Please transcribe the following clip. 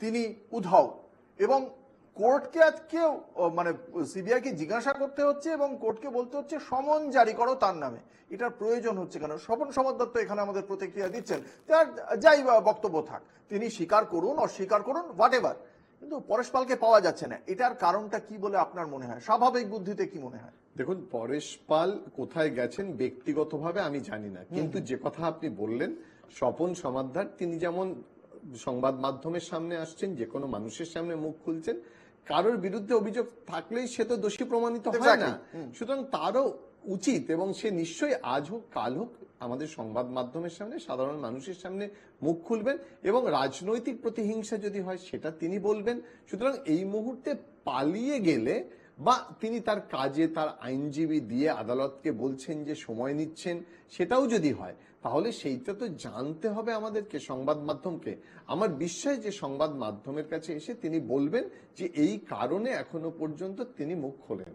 তিনি উধাও। এবং কোর্টকে আজকে মানে সিবিআই কে জিজ্ঞাসা করতে হচ্ছে এবং কোর্টকে বলতে হচ্ছে সমন জারি করো তার নামে। এটার প্রয়োজন হচ্ছে কেন? স্বপন সমর দত্ত এখানে আমাদের প্রতিক্রিয়া দিচ্ছেন। তার যাই বক্তব্য থাক তিনি স্বীকার করুন অস্বীকার করুন হোয়াট এভার কিন্তু পরেশ পালকে পাওয়া যাচ্ছে না। এটার কারণটা কি বলে আপনার মনে হয়? স্বাভাবিক বুদ্ধিতে কি মনে হয়? দেখুন পরেশ পাল কোথায় গেছেন ব্যক্তিগতভাবে আমি জানি না। কিন্তু যে কথা আপনি বললেন স্বপন সমাদ্দার তিনি যেমন সংবাদ মাধ্যমের সামনে আসছেন যে কোনো মানুষের সামনে মুখ খুলছেন কারোর বিরুদ্ধে অভিযোগ থাকলেই সে তো দোষী প্রমাণিত হয় না। সুতরাং তারও উচিত এবং সে নিশ্চয়ই আজ হোক কাল হোক আমাদের সংবাদ মাধ্যমের সামনে সাধারণ মানুষের সামনে মুখ খুলবেন এবং রাজনৈতিক প্রতিহিংসা যদি হয় সেটা তিনি বলবেন। সুতরাং এই মুহূর্তে পালিয়ে গেলে বা তিনি তার কাজে তার আইনজীবী দিয়ে আদালতকে বলছেন যে সময় নিচ্ছেন, সেটাও যদি হয়, তাহলে সেইটা তো জানতে হবে আমাদেরকে সংবাদ মাধ্যমকে। আমার বিশ্বাস যে সংবাদ মাধ্যমের কাছে এসে তিনি বলবেন যে এই কারণে এখনও পর্যন্ত তিনি মুখ খোলেন